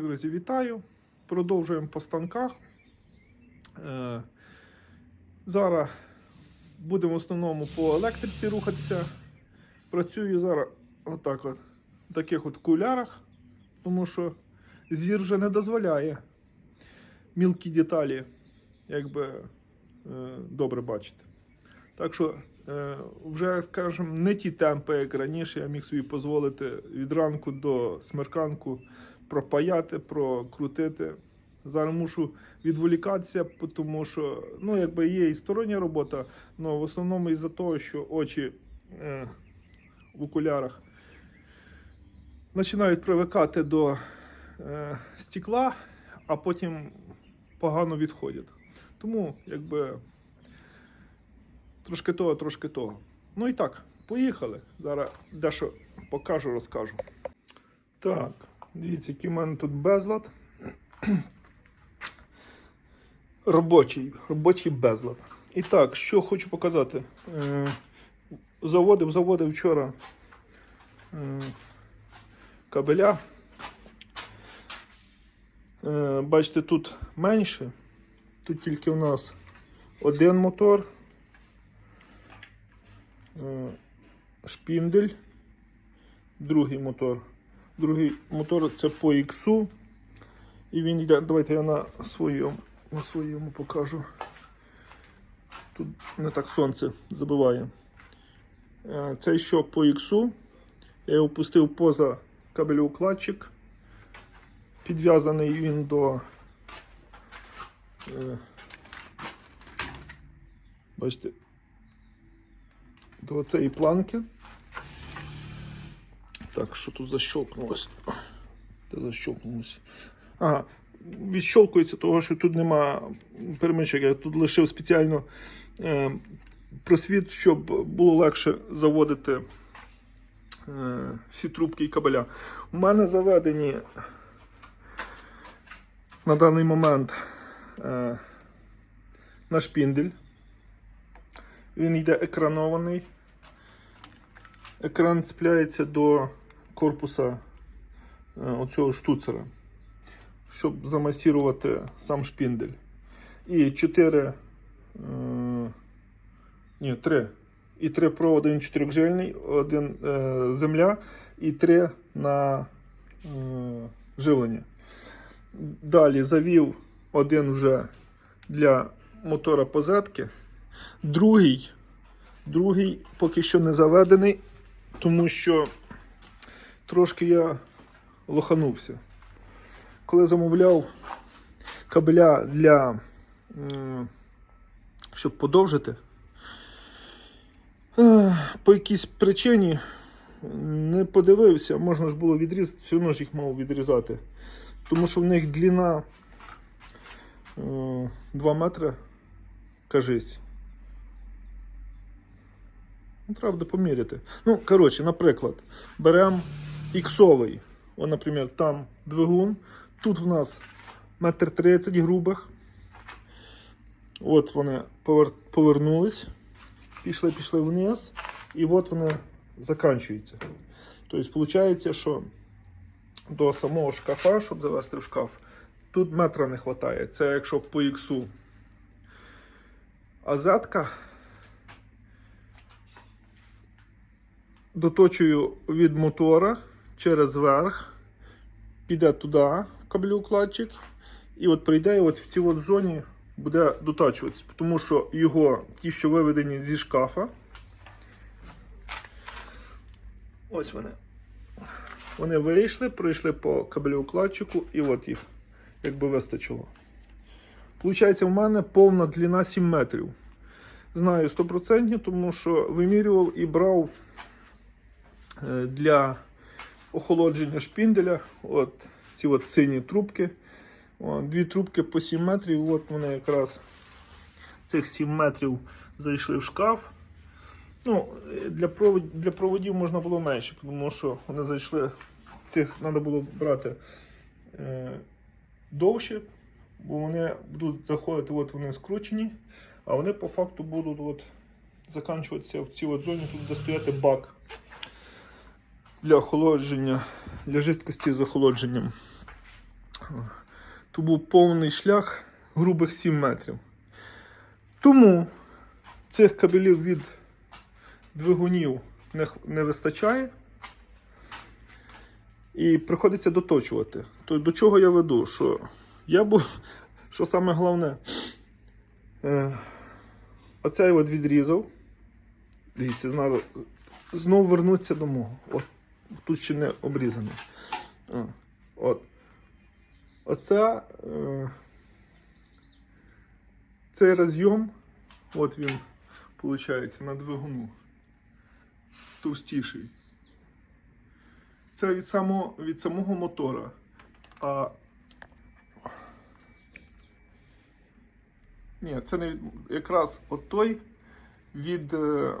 так, друзі, вітаю. Продовжуємо по станках. Е, зараз будемо в основному по електриці рухатися. Працюю зараз отак от, в таких от кулярах, тому що звір вже не дозволяє мілкі деталі якби, е, добре бачити. Так що е, вже, скажімо, не ті темпи, як раніше, я міг собі дозволити від ранку до смерканку пропаяти, прокрутити. Зараз мушу відволікатися, тому що ну, якби є і стороння робота, але в основному із-за того, що очі е, в окулярах починають привикати до е, стекла, а потім погано відходять. Тому якби трошки того, трошки того. Ну і так, поїхали. Зараз дещо покажу, розкажу. Так, дивіться, який в мене тут безлад. Робочий, робочий безлад. І так, що хочу показати. Е, заводив, заводив вчора е, кабеля. Е, бачите, тут менше. Тут тільки у нас один мотор, шпіндель, другий мотор. Другий мотор це по X. І він йде. Давайте я на своєму, на своєму покажу. Тут не так сонце забиває. Е, Цей що по X. Я його пустив поза кабелеукладчик. Підв'язаний він до. е, Бачите, до цієї планки. Так, що тут защелкнулося? Де? Ага, відщолкується, того, що тут нема перемичок. Я тут лишив спеціально е, просвіт, щоб було легше заводити е, всі трубки і кабеля. У мене заведені на даний момент е, на шпіндель. Він йде екранований. Екран цепляється до корпуса е, оцього штуцера, щоб замасірувати сам шпіндель. І 4, е, ні, 3. І три проводи, він чотирьохжильний, один е, земля і три на живлення. Далі завів один вже для мотора позадки. Другий, другий поки що не заведений, тому що трошки я лоханувся. Коли замовляв кабеля для, щоб подовжити, е, по якійсь причині не подивився, можна ж було відрізати, все одно ж їх мав відрізати. Тому що в них длина е, 2 метри, кажись. Ну, треба поміряти. Ну, коротше, наприклад, беремо іксовий. О, наприклад, там двигун. Тут в нас метр тридцять грубих. От вони повер... повернулись, пішли, пішли вниз, і от вони заканчуються. Тобто, виходить, що до самого шкафа, щоб завести в шкаф, тут метра не вистачає. Це якщо по іксу. А зетка доточую від мотора через верх, піде туди, в кабелеукладчик, і от прийде і от в цій от зоні буде дотачуватися, тому що його ті, що виведені зі шкафа, ось вони. Вони вийшли, пройшли по кабелеукладчику і от їх якби вистачило. Получається, в мене повна длина 7 метрів. Знаю 100%, тому що вимірював і брав е, для охолодження шпінделя от ці от сині трубки. О, дві трубки по 7 метрів. От вони якраз цих 7 метрів зайшли в шкаф. Ну, для, провод, для проводів можна було менше, тому що вони зайшли. Цих треба було брати е, довше, бо вони будуть заходити, от вони скручені, а вони по факту будуть от, закінчуватися в цій от зоні, тут буде стояти бак для охолодження, для жидкості з охолодженням. То був повний шлях грубих 7 метрів. Тому цих кабелів від двигунів не, не вистачає. І приходиться доточувати. То до чого я веду? Що я був, що саме головне, е, оцей от відрізав. Дивіться, знову вернутися до мого. От, тут ще не обрізаний. От. Оця, е, цей розйом, от він, виходить, на двигуну. Товстіший. Це від самого, від самого мотора. А... Ні, це не від... якраз от той від. е,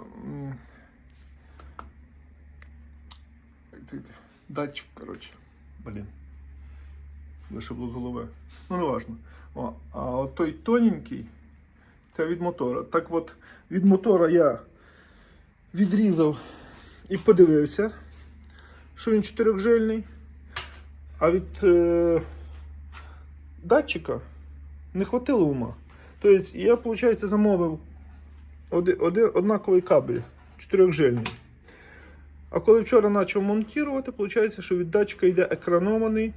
Датчик, коротше. Блін. Вишибло з голови. Ну, не важно. О, а от той тоненький, це від мотора. Так от, від мотора я відрізав і подивився, що він чотирьохжильний. А від е, датчика не хватило ума. Тобто я, виходить, замовив один, один, однаковий кабель чотирьохжильний. А коли вчора почав монтувати, виходить, що від датчика йде екранований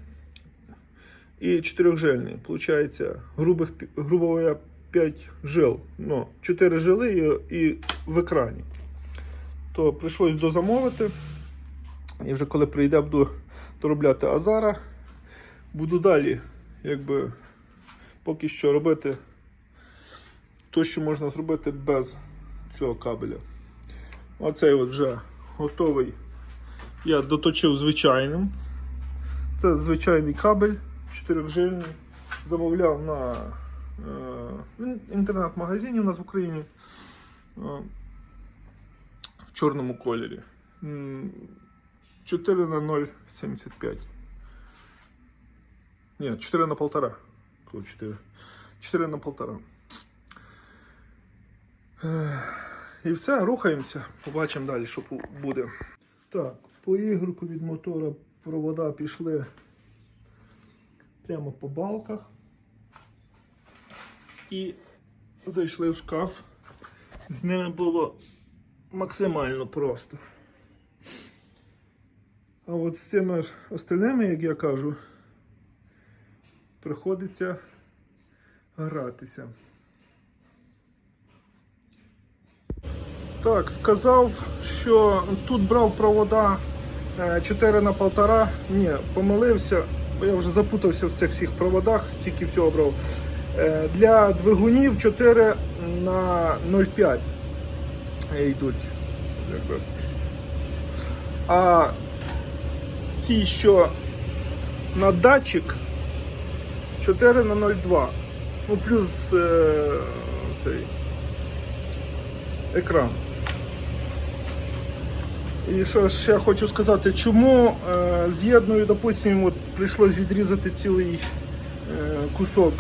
і чотирьохжильний. Получається, грубих, грубо говоря, 5 жил. Ну, 4 жили і, і в екрані. То прийшлось дозамовити. І вже коли прийде, буду доробляти Азара, буду далі, якби поки що робити то, що можна зробити без цього кабеля. Оцей от вже готовий. Я доточив звичайним. Це звичайний кабель чотирьохжильний. Замовляв на е, інтернет-магазині у нас в Україні е, в чорному кольорі. 4 на 0,75. Ні, 4 на 1,5. 4. 4 на 1,5. І все, рухаємося. Побачимо далі, що буде. Так, по ігорку від мотора провода пішли прямо по балках. І зайшли в шкаф. З ними було максимально просто. А от з цими остальними, як я кажу, приходиться гратися. Так, сказав, що тут брав провода е, 4 на 1,5. Ні, помилився, бо я вже запутався в цих всіх проводах, стільки всього брав. Е, Для двигунів 4 на 0,5 йдуть. А ці, що на датчик 4 на 0,2. Ну, плюс е, цей екран. І що ще хочу сказати, чому е, з'єдную, допустимо, от прийшлось відрізати цілий е, кусок.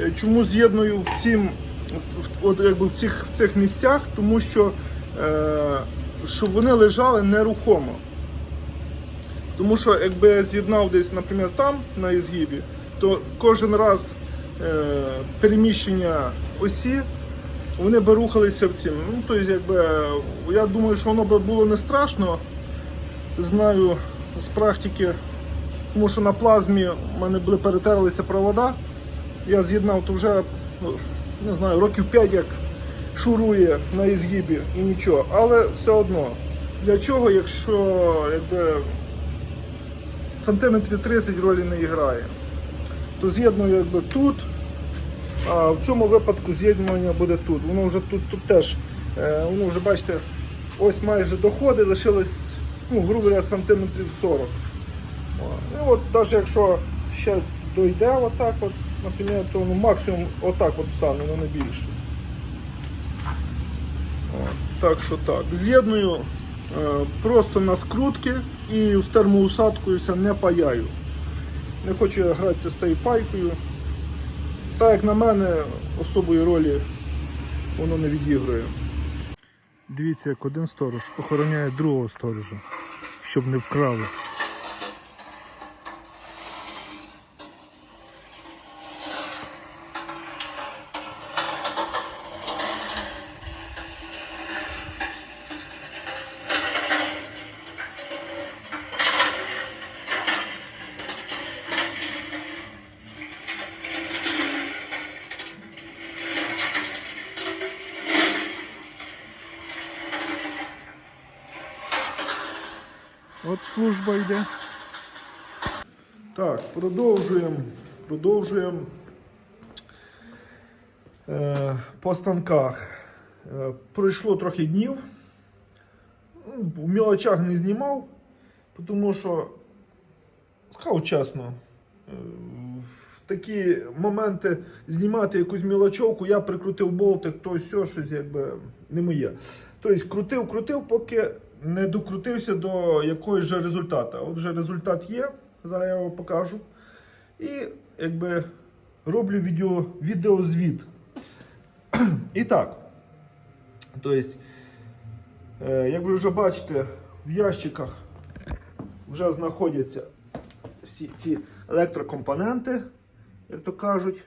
Е, Чому з'єдную в цім, от, от, якби в цих, в цих місцях, тому що е, щоб вони лежали нерухомо. Тому що якби я з'єднав десь, наприклад, там, на ізгибі, то кожен раз е, переміщення осі, вони би рухалися в цім. Ну, тобто, якби, я думаю, що воно би було не страшно. Знаю з практики, тому що на плазмі в мене були перетерлися провода. Я з'єднав то вже ну, не знаю, років 5 як шурує на ізгибі і нічого. Але все одно. Для чого, якщо якби, сантиметрів 30 ролі не грає, то з'єдную якби тут, а в цьому випадку з'єднування буде тут. Воно вже тут, тут теж, е, воно вже бачите, ось майже доходить, лишилось, ну, грубо говоря, сантиметрів 40. О, І от навіть якщо ще дойде отак, от, наприклад, то ну, максимум отак от стане, але не більше. О, так що так. З'єдную е, просто на скрутки і в термоусадку і все не паяю. Не хочу я гратися з цією пайкою. Так як на мене, особої ролі воно не відігрує. Дивіться, як один сторож охороняє другого сторожа, щоб не вкрали. Спецслужба йде. Так, продовжуємо. Продовжуємо е, по станках. Е, пройшло трохи днів. Ну, В мілочах не знімав, тому що, сказав чесно, е, в такі моменти знімати якусь мілочовку, я прикрутив болтик, то все, щось якби не моє. Тобто крутив, крутив, поки не докрутився до якогось же результату. От вже результат є, зараз я його покажу. І якби роблю відео, відеозвіт. І так. Тобто, е, як ви вже бачите, в ящиках вже знаходяться всі ці електрокомпоненти, як то кажуть.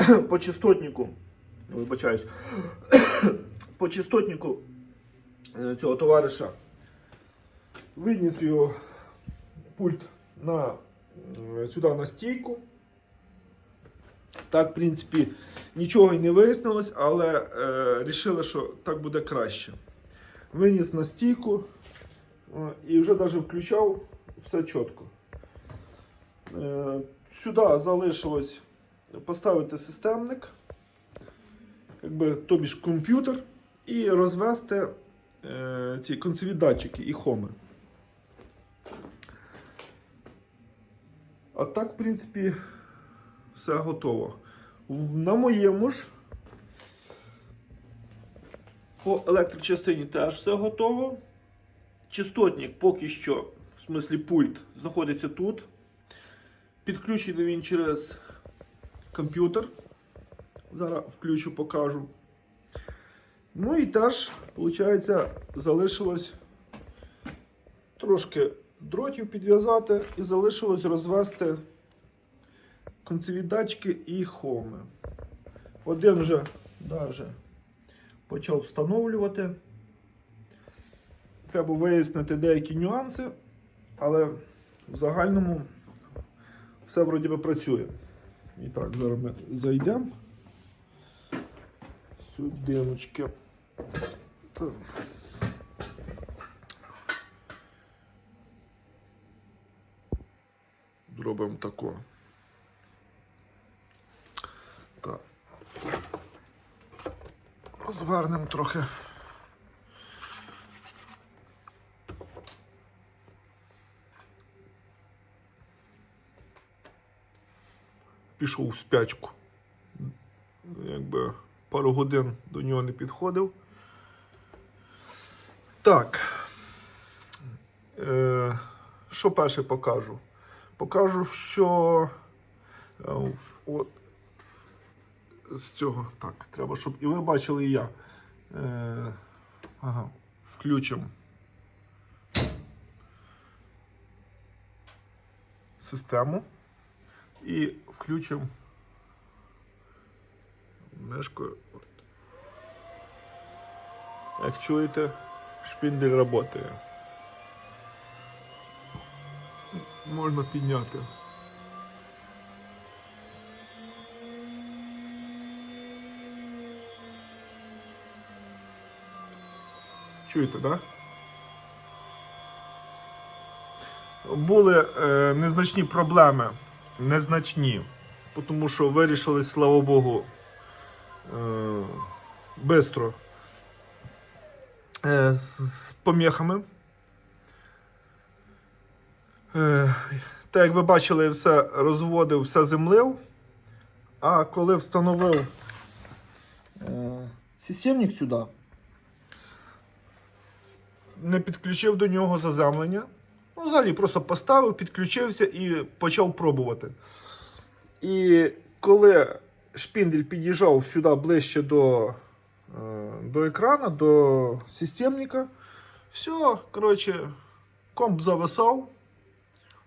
По частотнику, вибачаюсь, по частотнику цього товариша виніс його пульт на, е, сюди на стійку. Так, в принципі, нічого і не вияснилось, але е, рішили, що так буде краще. Виніс на стійку е, і вже навіть включав все чітко. Е, сюди залишилось поставити системник, якби, тобі ж комп'ютер, і розвести е, ці концеві датчики і хоми. А так, в принципі, все готово. На моєму ж по електрочастині теж все готово. Частотник поки що, в смислі пульт, знаходиться тут. Підключений він через комп'ютер. Зараз включу, покажу. Ну і теж, виходить, залишилось трошки дротів підв'язати і залишилось розвести концеві датчики і хоми. Один вже даже почав встановлювати. Треба вияснити деякі нюанси, але в загальному все вроді би працює. І так, зараз ми зайдемо. Сюдиночки. Так. Зробимо тако. Так. Розвернемо трохи. Пішов в спячку. Якби пару годин до нього не підходив. Так. Е, що перше покажу? Покажу, що е, от, з цього. Так, треба, щоб і ви бачили і я. Е, ага, включимо. Систему і включимо мешкою. Як чуєте, шпіндель працює. Можна підняти. Чуєте, так? Да? Були е, незначні проблеми. Незначні. Тому що вирішили, слава Богу, бистро. Е, з, поміхами. Е, так як ви бачили, все розводив, все землив. А коли встановив е, системник сюди, не підключив до нього заземлення. Ну, взагалі просто поставив, підключився і почав пробувати. І коли шпіндель під'їжджав сюди ближче до, е, до екрана, до системника, все, коротше, комп зависав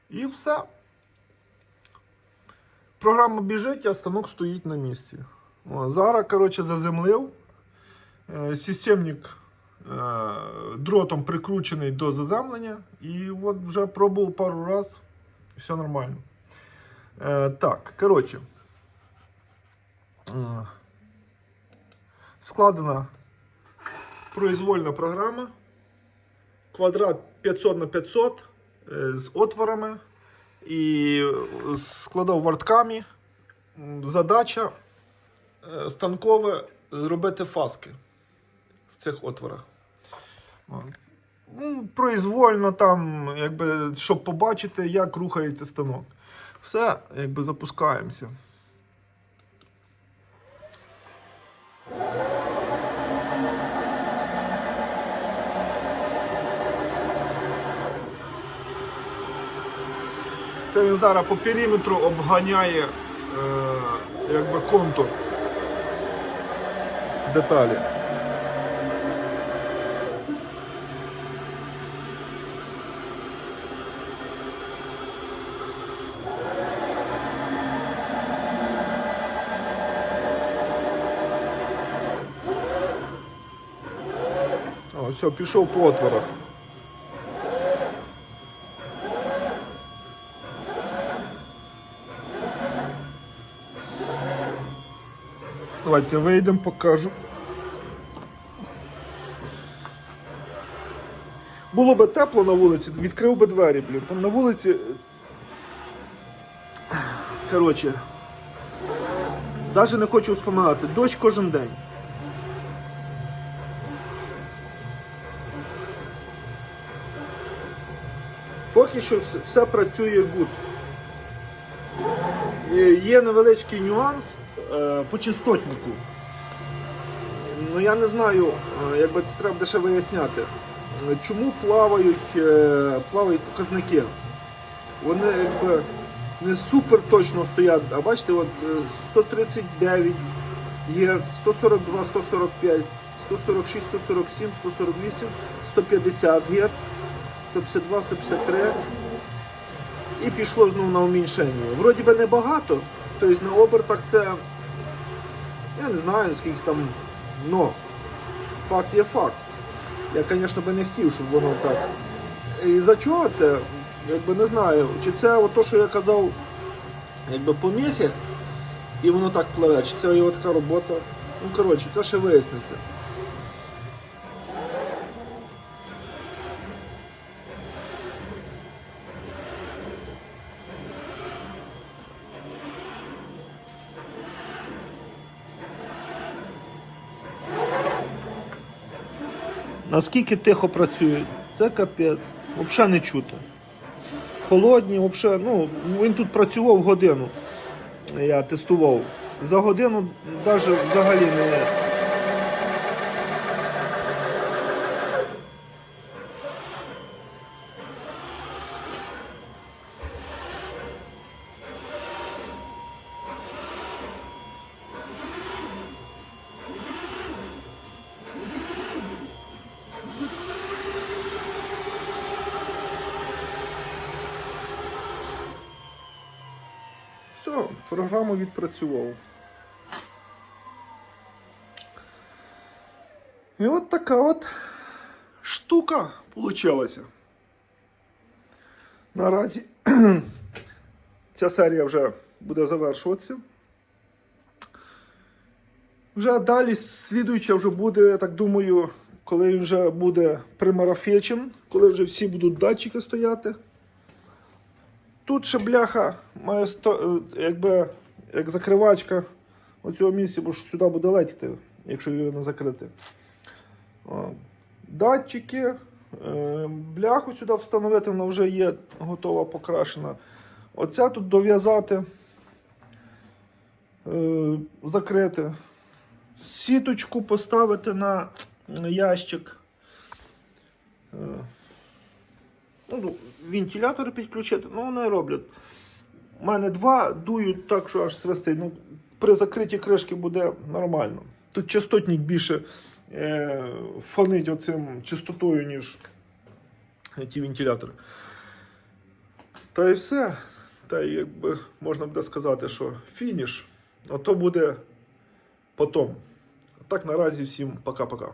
і все. Програма біжить, а станок стоїть на місці. О, зараз, коротше, заземлив. Е, Системник е, дротом прикручений до заземлення. І от вже пробував пару раз. Все нормально. Так, коротше. Е, складена произвольна програма. квадрат 500 на 500 е, з отворами і складав вартками. Задача е, станкове зробити фаски в цих отворах. От. Ну, произвольно там, якби, щоб побачити, як рухається станок. Все, якби запускаємося. Це він зараз по периметру обганяє е, якби контур деталі. Все, пішов по отворах. Давайте вийдемо, покажу. Було би тепло на вулиці, відкрив би двері, блін. Там на вулиці. Коротше. Навіть не хочу вспоминати. Дощ кожен день. Поки що все, працює гуд. Е, Є невеличкий нюанс е, по частотнику. Ну я не знаю, е, якби це треба буде ще виясняти. Чому плавають, плавають показники? Вони якби не супер точно стоять, а бачите, от е, 139 Гц, 142, 145, 146, 147, 148, 150 Гц, 152, 153 і пішло знову на уміншення. Вроді би небагато, тобто на обертах це. Я не знаю, скільки там. Но факт є факт. Я, звісно, би не хотів, щоб воно так. І за чого це? Якби не знаю. Чи це от то, що я казав, якби поміхи, і воно так пливе, чи це його така робота. Ну, коротше, це ще виясниться. Наскільки тихо працюють, це капець. Взагалі не чути. Холодні, взагалі, ну, він тут працював годину. Я тестував. За годину навіть взагалі не. Все, програму відпрацював. І от така от штука получилася. Наразі ця серія вже буде завершуватися. Вже далі слідуюча вже буде, я так думаю, коли він вже буде примарафечен, коли вже всі будуть датчики стояти. Тут ще бляха має сто, е, якби як закривачка оцього місця, бо ж сюди буде летіти, якщо його не закрити. Датчики, е, бляху сюди встановити, вона вже є готова покрашена. Оця тут дов'язати, е, закрити. Сіточку поставити на ящик. Е, ну, вентилятори підключити, ну вони роблять. У мене два дують так, що аж свисти. Ну, при закритій кришки буде нормально. Тут частотник більше е, фонить оцим частотою, ніж ті вентилятори. Та і все. Та й якби можна буде сказати, що фініш, то буде потом. А так наразі всім пока-пока.